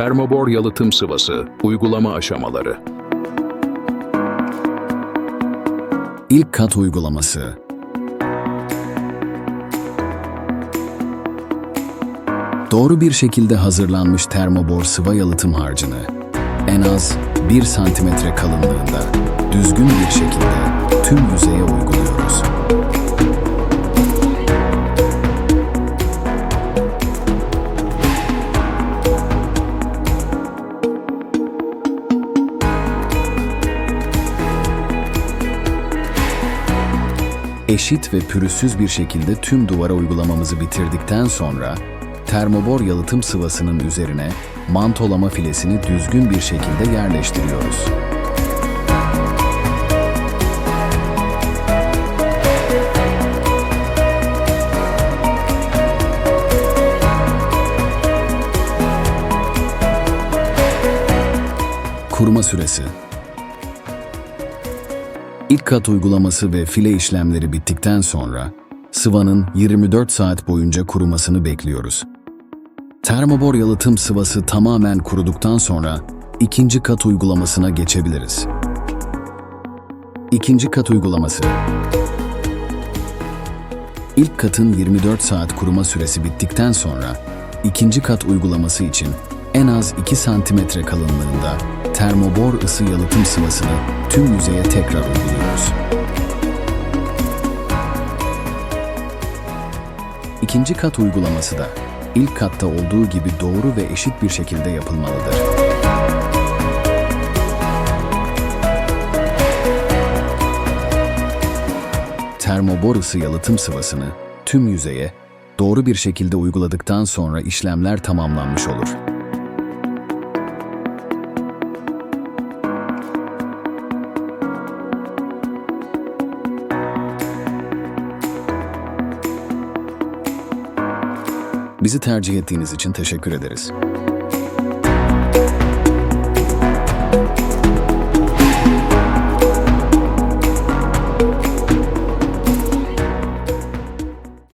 Termobor yalıtım sıvası, uygulama aşamaları. İlk kat uygulaması. Doğru bir şekilde hazırlanmış termobor sıva yalıtım harcını en az 1 santimetre kalınlığında düzgün bir şekilde tüm yüzeye uyguluyoruz. Eşit ve pürüzsüz bir şekilde tüm duvara uygulamamızı bitirdikten sonra termobor yalıtım sıvasının üzerine mantolama filesini düzgün bir şekilde yerleştiriyoruz. Kuruma süresi İlk kat uygulaması ve file işlemleri bittikten sonra sıvanın 24 saat boyunca kurumasını bekliyoruz. Termobor yalıtım sıvası tamamen kuruduktan sonra ikinci kat uygulamasına geçebiliriz. İkinci kat uygulaması İlk katın 24 saat kuruma süresi bittikten sonra ikinci kat uygulaması için en az 2 santimetre kalınlığında termobor ısı yalıtım sıvasını tüm yüzeye tekrar uyguluyoruz. İkinci kat uygulaması da ilk katta olduğu gibi doğru ve eşit bir şekilde yapılmalıdır. Termobor ısı yalıtım sıvasını tüm yüzeye doğru bir şekilde uyguladıktan sonra işlemler tamamlanmış olur. Bizi tercih ettiğiniz için teşekkür ederiz.